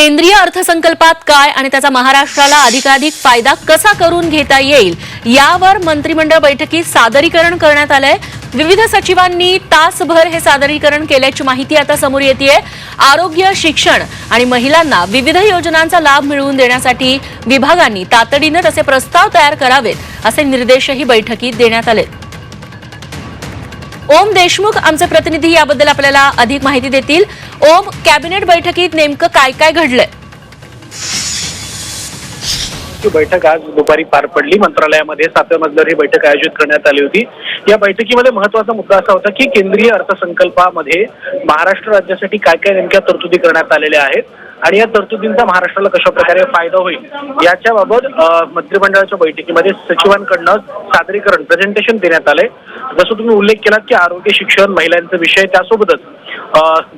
केंद्रीय अर्थसंकल्पात काय आणि त्याचा महाराष्ट्राला अधिकाधिक फायदा कसा करून घेता येईल यावर मंत्रिमंडळ बैठकीत सादरीकरण करण्यात आलंय. विविध सचिवांनी तासभर हे सादरीकरण केल्याची माहिती आता समोर येते आरोग्य शिक्षण आणि महिलांना विविध योजनांचा लाभ मिळवून देण्यासाठी विभागांनी तातडीनं तसे प्रस्ताव तयार करावेत असे निर्देशही बैठकीत देण्यात आले ओम देशमुख आमचे प्रतिनिधी याबद्दल आपल्याला अधिक माहिती देतील. ओम कॅबिनेट बैठकीत नेमकं काय काय घडलंय? बैठक आज दुपारी पार पडली. मंत्रालयामध्ये सातव्या मजल्यावर ही बैठक आयोजित करण्यात आली होती. या बैठकीमध्ये महत्त्वाचा मुद्दा असा होता की केंद्रीय अर्थसंकल्पामध्ये महाराष्ट्र राज्यासाठी काय काय नेमक्या तरतुदी करण्यात आलेल्या आहेत आणि या तरतुदींचा महाराष्ट्राला कशा प्रकारे फायदा होईल याच्याबाबत मंत्रिमंडळाच्या बैठकीमध्ये सचिवांकडनं सादरीकरण प्रेझेंटेशन देण्यात आलंय. जसं तुम्ही उल्लेख केलात की आरोग्य शिक्षण महिलांचे विषय त्यासोबतच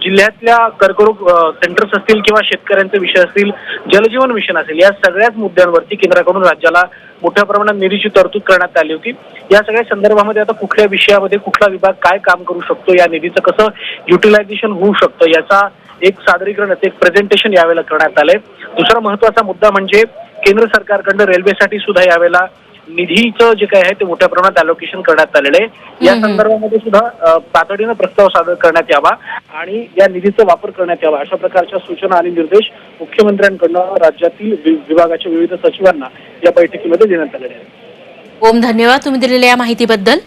जिल्ह्यातल्या कर्करोग सेंटर्स असतील किंवा शेतकऱ्यांचे विषय असतील जलजीवन मिशन असेल या सगळ्याच मुद्द्यांवरती केंद्राकडून राज्याला मोठ्या प्रमाणात निधीची तरतूद करण्यात आली होती. या सगळ्या संदर्भामध्ये आता कुठल्या विषयामध्ये कुठला विभाग काय काम करू शकतो या निधीचं कसं युटिलायझेशन होऊ शकतं याचा एक सादरीकरण एक प्रेझेंटेशन यावेळेला करण्यात आलंय. दुसरा महत्त्वाचा मुद्दा म्हणजे केंद्र सरकारकडनं रेल्वेसाठी सुद्धा यावेळेला निधीचं जे काय आहे ते मोठ्या प्रमाणात अलोकेशन करण्यात आलेलं आहे. या. संदर्भामध्ये सुद्धा तातडीनं प्रस्ताव सादर करण्यात यावा आणि या निधीचा वापर करण्यात यावा अशा प्रकारच्या सूचना आणि निर्देश मुख्यमंत्र्यांकडनं राज्यातील विभागाच्या विविध सचिवांना या बैठकीमध्ये देण्यात आलेले आहेत. ओम धन्यवाद तुम्ही दिलेल्या या माहितीबद्दल.